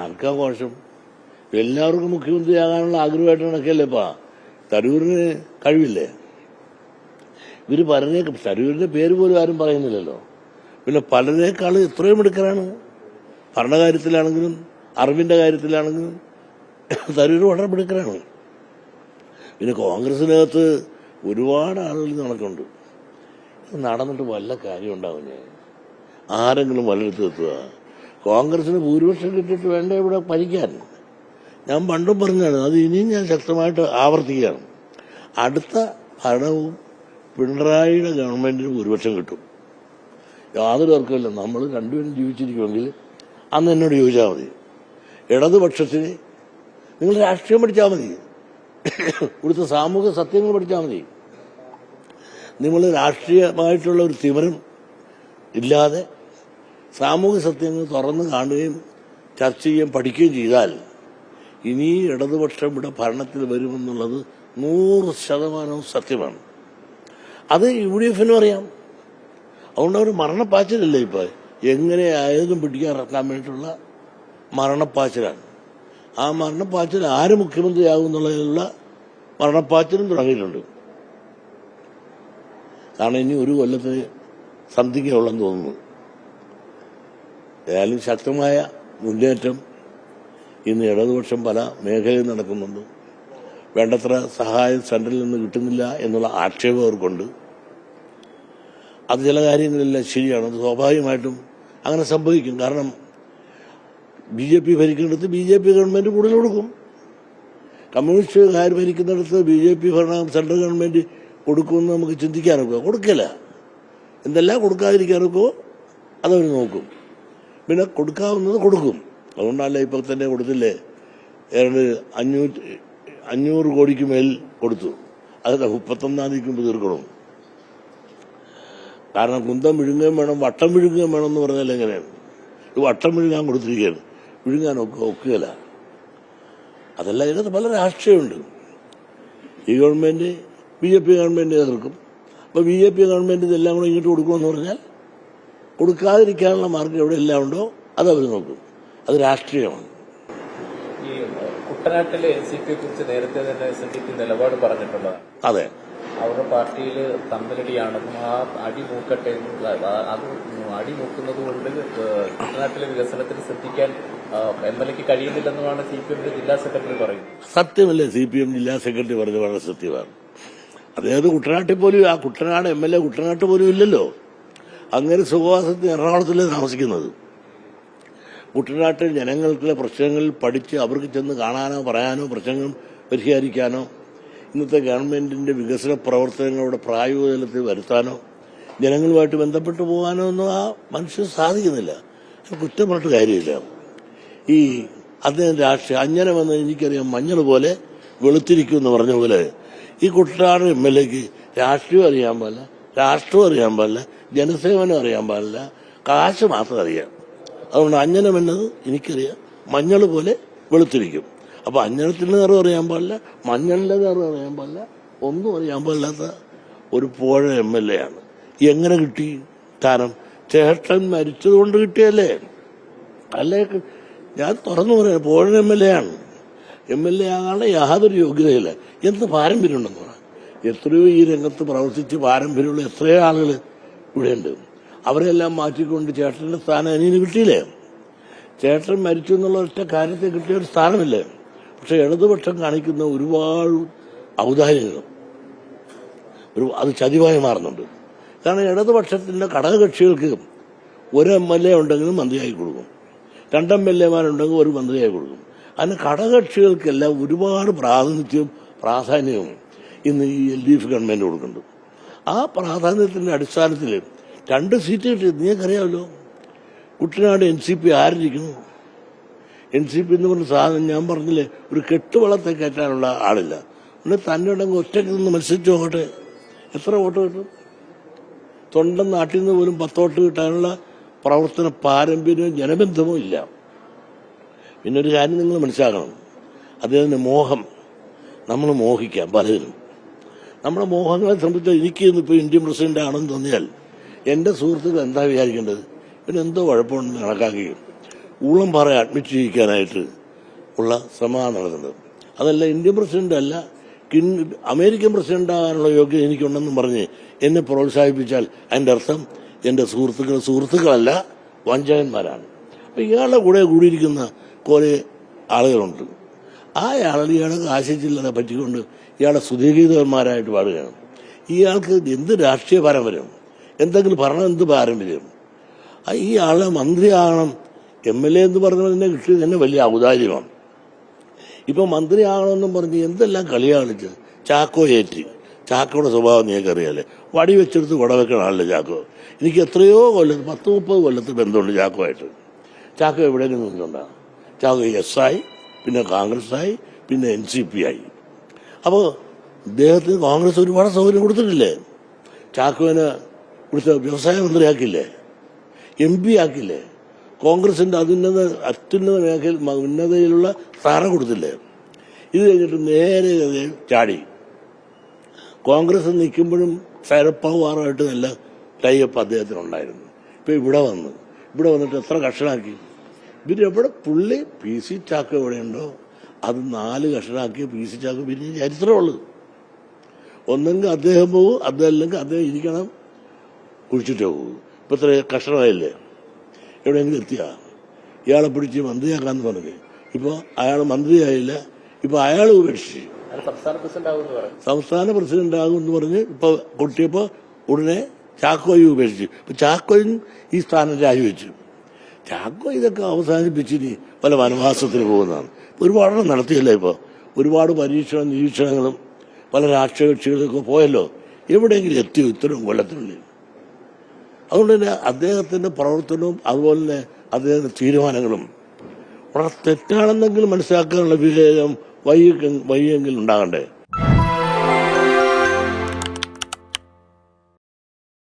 ആർക്കാ കോശം എല്ലാവർക്കും മുഖ്യമന്ത്രിയാകാനുള്ള ആഗ്രഹമായിട്ട് നടക്കല്ലേ ഇപ്പാ തരൂരിന് കഴിവില്ലേ? ഇവർ പറഞ്ഞേ തരൂരിന്റെ പേര് പോലും ആരും പറയുന്നില്ലല്ലോ. പിന്നെ പലരേക്കാൾ എത്രയും എടുക്കലാണ് ഭരണകാര്യത്തിലാണെങ്കിലും അറിവിന്റെ കാര്യത്തിലാണെങ്കിലും തരൂർ വളരെ മിടുക്കരാണ്. പിന്നെ കോൺഗ്രസിനകത്ത് ഒരുപാട് ആളുകൾ നടക്കുന്നുണ്ട്. നടന്നിട്ട് വല്ല കാര്യം ഉണ്ടാവും ഞാൻ ആരെങ്കിലും വല്ലയിടത്ത് എത്തുക കോൺഗ്രസിന് ഭൂരിപക്ഷം കിട്ടിയിട്ട് വേണ്ട ഇവിടെ ഭരിക്കാൻ? ഞാൻ പണ്ടും പറഞ്ഞാണ് അത് ഇനിയും ഞാൻ ശക്തമായിട്ട് ആവർത്തിക്കുകയാണ്. അടുത്ത ഭരണവും പിണറായിയുടെ ഗവൺമെന്റിന് ഭൂരിപക്ഷം കിട്ടും. യാതൊരു തർക്കമില്ല നമ്മൾ രണ്ടുപേരും ജീവിച്ചിരിക്കുമെങ്കിൽ അന്ന് എന്നോട് ചോദിച്ചാൽ മതി. ഇടതുപക്ഷത്തിന് നിങ്ങൾ രാഷ്ട്രീയം പഠിച്ചാൽ മതി. ഇവിടുത്തെ സാമൂഹ്യ സത്യങ്ങൾ പഠിച്ചാൽ മതി. നിങ്ങൾ രാഷ്ട്രീയമായിട്ടുള്ള ഒരു തിമരം ഇല്ലാതെ സാമൂഹിക സത്യങ്ങൾ തുറന്നു കാണുകയും ചർച്ച ചെയ്യുകയും പഠിക്കുകയും ചെയ്താൽ ഇനി ഇടതുപക്ഷം ഇവിടെ ഭരണത്തിൽ വരുമെന്നുള്ളത് നൂറ് ശതമാനവും സത്യമാണ്. അത് യു ഡി എഫിനും അറിയാം. അതുകൊണ്ട് അവർ മരണപ്പാച്ചിലല്ലേ ഇപ്പൊ? എങ്ങനെ ആയതും പിടിക്കാൻ ഇറക്കാൻ വേണ്ടിയിട്ടുള്ള മരണപ്പാച്ചിലാണ്. ആ മരണപ്പാച്ചിൽ ആര് മുഖ്യമന്ത്രിയാകും എന്നുള്ളതിലുള്ള മരണപ്പാച്ചിലും തുടങ്ങിയിട്ടുണ്ട്. കാരണം ഇനി ഒരു കൊല്ലത്തിന് സന്ധിക്കുള്ളെന്ന് തോന്നുന്നു. ഏതായാലും ശക്തമായ മുന്നേറ്റം ഇന്ന് ഇടതുപക്ഷം പല മേഖലയിൽ നടക്കുന്നുണ്ട്. വേണ്ടത്ര സഹായം സെൻട്രലിൽ നിന്ന് കിട്ടുന്നില്ല എന്നുള്ള ആക്ഷേപം അവർക്കുണ്ട്. അത് ചില കാര്യങ്ങളെല്ലാം ശരിയാണ്. അത് സ്വാഭാവികമായിട്ടും അങ്ങനെ സംഭവിക്കും. കാരണം ബി ജെ പി ഭരിക്കുന്നിടത്ത് ബി ജെ പി ഗവൺമെന്റ് കൂടുതൽ കൊടുക്കും. കമ്മ്യൂണിസ്റ്റുകാർ ഭരിക്കുന്നിടത്ത് ബി ജെ പി ഭരണ സെൻട്രൽ ഗവൺമെന്റ് കൊടുക്കുമെന്ന് നമുക്ക് ചിന്തിക്കാനൊക്കെ? കൊടുക്കില്ല. എന്തെല്ലാം കൊടുക്കാതിരിക്കാനൊക്കെ? അതവർ നോക്കും. പിന്നെ കൊടുക്കാവുന്നത് കൊടുക്കും. അതുകൊണ്ടല്ല ഇപ്പൊ തന്നെ കൊടുത്തില്ലേ? ഏതാണ്ട് അഞ്ഞൂറ്റി അഞ്ഞൂറ് കോടിക്ക് മേൽ കൊടുത്തു. അതല്ല മുപ്പത്തൊന്നാം തീയതിക്ക് മുമ്പ് തീർക്കണം. കാരണം കുന്തം വിഴുങ്ങുകയും വേണം വട്ടം വിഴുങ്ങുകയും വേണം എന്ന് പറഞ്ഞാൽ എങ്ങനെയാണ്? ഇത് വട്ടം വിഴുങ്ങാൻ കൊടുത്തിരിക്കുകയാണ്. വിഴുങ്ങാൻ ഒക്കെ ഒക്കുകയല്ല. അതല്ല ഇതിനകത്ത് പല രാഷ്ട്രീയമുണ്ട്. ഈ government B J P government എതിർക്കും. അപ്പൊ ബി ജെ പി ഗവൺമെന്റ് ഇതെല്ലാം കൂടെ ഇങ്ങോട്ട് കൊടുക്കുമെന്ന് പറഞ്ഞാൽ കൊടുക്കാതിരിക്കാനുള്ള മാർഗം എവിടെ എല്ലാം ഉണ്ടോ? അത് അവർ നോക്കും. അത് രാഷ്ട്രീയമാണ്. ഈ കുട്ടനാട്ടിലെ എൻ സി പിയെ കുറിച്ച് നേരത്തെ തന്നെ എസ് എൻ ഡി പി നിലപാട് പറഞ്ഞിട്ടുള്ളതാണ് അതെ. അവരുടെ പാർട്ടിയിൽ തമ്മിലടിയാണെന്നും ആ അടി മൂക്കട്ടെ അത് അടി മൂക്കുന്നത് കൊണ്ട് കുട്ടനാട്ടിലെ വികസനത്തിന് ശ്രദ്ധിക്കാൻ എം എൽ എക്ക് കഴിയുന്നില്ലെന്നുമാണ് സി പി എമ്മിന്റെ ജില്ലാ സെക്രട്ടറി പറയുന്നത്. സത്യമല്ലേ സി പി എം ജില്ലാ സെക്രട്ടറി പറഞ്ഞത് വളരെ സത്യമാണ്. അതായത് കുട്ടനാട്ടിൽ പോലും ആ കുട്ടനാട് എം എൽ എ കുട്ടനാട്ട് പോലും ഇല്ലല്ലോ. അങ്ങനെ സുഖവാസത്തിന് എറണാകുളത്തിലേ താമസിക്കുന്നത്? കുട്ടനാട്ടിൽ ജനങ്ങൾക്കുള്ള പ്രശ്നങ്ങൾ പഠിച്ച് അവർക്ക് ചെന്ന് കാണാനോ പറയാനോ പ്രശ്നങ്ങൾ പരിഹരിക്കാനോ ഇന്നത്തെ ഗവൺമെന്റിന്റെ വികസന പ്രവർത്തനങ്ങളുടെ പ്രായോഗികതലത്തിൽ വരുത്താനോ ജനങ്ങളുമായിട്ട് ബന്ധപ്പെട്ടു പോകാനോ ഒന്നും ആ മനുഷ്യന് സാധിക്കുന്നില്ല. കുറ്റം പറഞ്ഞിട്ട് കാര്യമില്ല. ഈ അദ്ദേഹം രാഷ്ട്രീയ അങ്ങനെ വന്ന് എനിക്കറിയാം മഞ്ഞൾ പോലെ വെളുത്തിരിക്കും എന്ന് പറഞ്ഞ പോലെ ഈ കുട്ടനാട് എം എൽ എക്ക് രാഷ്ട്രീയം അറിയാൻ പാടില്ല രാഷ്ട്രവും അറിയാൻ പാടില്ല ജനസേവനം അറിയാൻ പാടില്ല. കാശ് മാത്രം അറിയാം. അതുകൊണ്ട് അഞ്ഞനം എന്നത് എനിക്കറിയാം. മഞ്ഞൾ പോലെ വെളുത്തിരിക്കും. അപ്പൊ അഞ്ഞനത്തിന്റെ നിറം അറിയാൻ പാടില്ല. മഞ്ഞളിന്റെ നിറം അറിയാൻ പാടില്ല. ഒന്നും അറിയാൻ പാടില്ലാത്ത ഒരു പുഴ എം എൽ എ ആണ്. എങ്ങനെ കിട്ടി? കാരണം ചേട്ടൻ മരിച്ചതുകൊണ്ട് കിട്ടിയല്ലേ? അല്ലേ? ഞാൻ തുറന്നു പറയാം പുഴ എം എൽ എ ആണ്. എം എൽ എ ആകാനുള്ള യാതൊരു യോഗ്യതയില്ല. എന്ത് പാരമ്പര്യം ഉണ്ടെന്ന് പറയാം എത്രയോ ഈ രംഗത്ത് പ്രവർത്തിച്ച് പാരമ്പര്യമുള്ള എത്രയോ ആളുകൾ ഇവിടെയുണ്ട്. അവരെല്ലാം മാറ്റിക്കൊണ്ട് ചേട്ടന്റെ സ്ഥാനം അനിയന് കിട്ടിയില്ലേ? ചേട്ടൻ മരിച്ചു എന്നുള്ള ഒറ്റ കാര്യത്തെ കിട്ടിയ ഒരു സ്ഥാനമില്ലേ? പക്ഷെ ഇടതുപക്ഷം കാണിക്കുന്ന ഒരുപാട് ഔദാര്യങ്ങൾ ഒരു അത് ചതിവായി മാറുന്നുണ്ട്. കാരണം ഇടതുപക്ഷത്തിന്റെ ഘടകകക്ഷികൾക്ക് ഒരു എം എൽ എ ഉണ്ടെങ്കിലും മന്ത്രിയായി കൊടുക്കും. രണ്ട് എം എൽ എമാരുണ്ടെങ്കിൽ ഒരു മന്ത്രിയായി കൊടുക്കും. അതിന് ഘടകകക്ഷികൾക്കെല്ലാം ഒരുപാട് പ്രാതിനിധ്യവും പ്രാധാന്യവും ഇന്ന് ഈ എൽ ഡി എഫ് ഗവൺമെന്റ് കൊടുക്കുന്നുണ്ട്. ആ പ്രാധാന്യത്തിന്റെ അടിസ്ഥാനത്തിൽ രണ്ട് സീറ്റ് കിട്ടി. നിങ്ങൾക്കറിയാമല്ലോ. കുട്ടനാട് എൻ സി പി ആരിരിക്കുന്നു? എൻ സി പി എന്ന് പറഞ്ഞ സാധനം ഞാൻ പറഞ്ഞില്ലേ ഒരു കെട്ടുവളത്തെ കയറ്റാനുള്ള ആളില്ല. പിന്നെ തന്നെ ഉണ്ടെങ്കിൽ ഒറ്റയ്ക്ക് നിന്ന് മത്സരിച്ച് നോക്കട്ടെ. എത്ര വോട്ട് കിട്ടും? തൊണ്ടൻ നാട്ടിൽ നിന്ന് പോലും പത്തോട്ട് കിട്ടാനുള്ള പ്രവർത്തന പാരമ്പര്യവും ജനബന്ധവും ഇല്ല. പിന്നെ ഒരു കാര്യം നിങ്ങൾ മനസ്സിലാക്കണം. അദ്ദേഹത്തിന്റെ മോഹം നമ്മൾ മോഹിക്കാം പലതിനും നമ്മുടെ മോഹങ്ങളെ സംബന്ധിച്ച് എനിക്ക് ഇന്നിപ്പോൾ ഇന്ത്യൻ പ്രസിഡന്റ് ആണെന്ന് തോന്നിയാൽ എന്റെ സുഹൃത്തുക്കൾ എന്താ വിചാരിക്കേണ്ടത്? പിന്നെ എന്തോ കുഴപ്പമുണ്ടെന്ന് കണക്കാക്കുകയും ഊളം പാറ അഡ്മിറ്റ് ചെയ്യിക്കാനായിട്ട് ഉള്ള ശ്രമമാണ് നടക്കുന്നത്. അതല്ല ഇന്ത്യൻ പ്രസിഡന്റ് അല്ല കിൻ- അമേരിക്കൻ പ്രസിഡന്റ് ആകാനുള്ള യോഗ്യത എനിക്കുണ്ടെന്നും പറഞ്ഞ് എന്നെ പ്രോത്സാഹിപ്പിച്ചാൽ അതിന്റെ അർത്ഥം എന്റെ സുഹൃത്തുക്കൾ സുഹൃത്തുക്കളല്ല വഞ്ചകന്മാരാണ്. അപ്പൊ ഇയാളുടെ കൂടെ കൂടിയിരിക്കുന്ന കുറെ ആളുകളുണ്ട്. ആ ആളുകൾ ഇയാളെ ആശയിച്ചില്ലാതെ പറ്റിക്കൊണ്ട് ഇയാളെ സുധീകൃതന്മാരായിട്ട് പാടുകയാണ്. ഇയാൾക്ക് എന്ത് രാഷ്ട്രീയ പാരമ്പര്യം എന്തെങ്കിലും ഭരണം എന്ത് പാരമ്പര്യം ഈ ആളെ മന്ത്രിയാകണം. എം എൽ എ എന്ന് പറഞ്ഞതിനെ കിട്ടിയത് തന്നെ വലിയ ഔദാര്യമാണ്. ഇപ്പൊ മന്ത്രിയാകണമെന്നും പറഞ്ഞ് എന്തെല്ലാം കളിയാണ് കളിച്ചത് ചാക്കോ ഏറ്റി. ചാക്കോയുടെ സ്വഭാവം നിങ്ങൾക്കറിയാലേ വടി വെച്ചെടുത്ത് കുടവെക്കണ ആളല്ലേ ചാക്കോ. എനിക്ക് എത്രയോ കൊല്ലത്ത് പത്ത് മുപ്പത് കൊല്ലത്ത് ബന്ധമുണ്ട് ചാക്കോ ആയിട്ട് ചാക്കോ എവിടെയെങ്കിലും നിന്നുണ്ടാകും ചാക്കോ എസ് ആയി പിന്നെ കോൺഗ്രസ് ആയി പിന്നെ എൻ സി പി ആയി. അപ്പോൾ ഇദ്ദേഹത്തിന് കോൺഗ്രസ് ഒരുപാട് സൗകര്യം കൊടുത്തിട്ടില്ലേ? ചാക്കുവിന് ഇവിടുത്തെ വ്യവസായ മന്ത്രിയാക്കില്ലേ എം പി ആക്കില്ലേ കോൺഗ്രസിന്റെ അതുന്നത അത്യുന്നത മേഖല ഉന്നതയിലുള്ള സ്ഥാനം കൊടുത്തില്ലേ? ഇത് കഴിഞ്ഞിട്ട് നേരെ ചാടി. കോൺഗ്രസ് നിൽക്കുമ്പോഴും ശരപ്പവാറുമായിട്ട് നല്ല ടൈപ്പ് അദ്ദേഹത്തിനുണ്ടായിരുന്നു. ഇപ്പൊ ഇവിടെ വന്ന്. ഇവിടെ വന്നിട്ട് എത്ര കഷണാക്കി ഇവരെവിടെ പുള്ളി പി സി ചാക്ക എവിടെയുണ്ടോ? അത് നാല് കഷണാക്കി പി സി ചാക്ക. പിന്നെ ചരിത്രമുള്ളൂ ഒന്നെങ്കിൽ അദ്ദേഹം പോകും അദ്ദേഹം അല്ലെങ്കിൽ അദ്ദേഹം ഇരിക്കണം കുഴിച്ചിട്ട് പോകും. ഇപ്പൊ ഇത്ര കഷണമായില്ലേ എവിടെയെങ്കിലും എത്തിയ? ഇയാളെ പിടിച്ച് മന്ത്രിയാക്കാന്ന് പറഞ്ഞു ഇപ്പൊ അയാൾ മന്ത്രിയായില്ല ഇപ്പൊ അയാൾ ഉപേക്ഷിച്ചു. സംസ്ഥാന പ്രസിഡന്റ് ആകും എന്ന് പറഞ്ഞ്. ഇപ്പൊ കൊട്ടിയപ്പോ ഉടനെ ചാക്കോയും ഉപേക്ഷിച്ചു. ഇപ്പൊ ചാക്കോയും ഈ സ്ഥാനം രാജിവെച്ചു. ചാക്കോ ഇതൊക്കെ അവസാനിപ്പിച്ചിനി പല വനവാസത്തിന് പോകുന്നതാണ്. ഒരുപാട് നടത്തിയല്ലേ ഇപ്പോൾ ഒരുപാട് പരീക്ഷണ നിരീക്ഷണങ്ങളും പല രാഷ്ട്രീയ കക്ഷികളൊക്കെ പോയല്ലോ. എവിടെയെങ്കിലും എത്തിയോ? ഇത്രയും കൊല്ലത്തിനുള്ളിൽ. അതുകൊണ്ട് തന്നെ അദ്ദേഹത്തിന്റെ പ്രവർത്തനവും അതുപോലെ തന്നെ അദ്ദേഹത്തിന്റെ തീരുമാനങ്ങളും വളരെ തെറ്റാണെന്നെങ്കിലും മനസ്സിലാക്കാനുള്ള വിവേകം വൈകി വൈകിയെങ്കിലും ഉണ്ടാകണ്ടേ?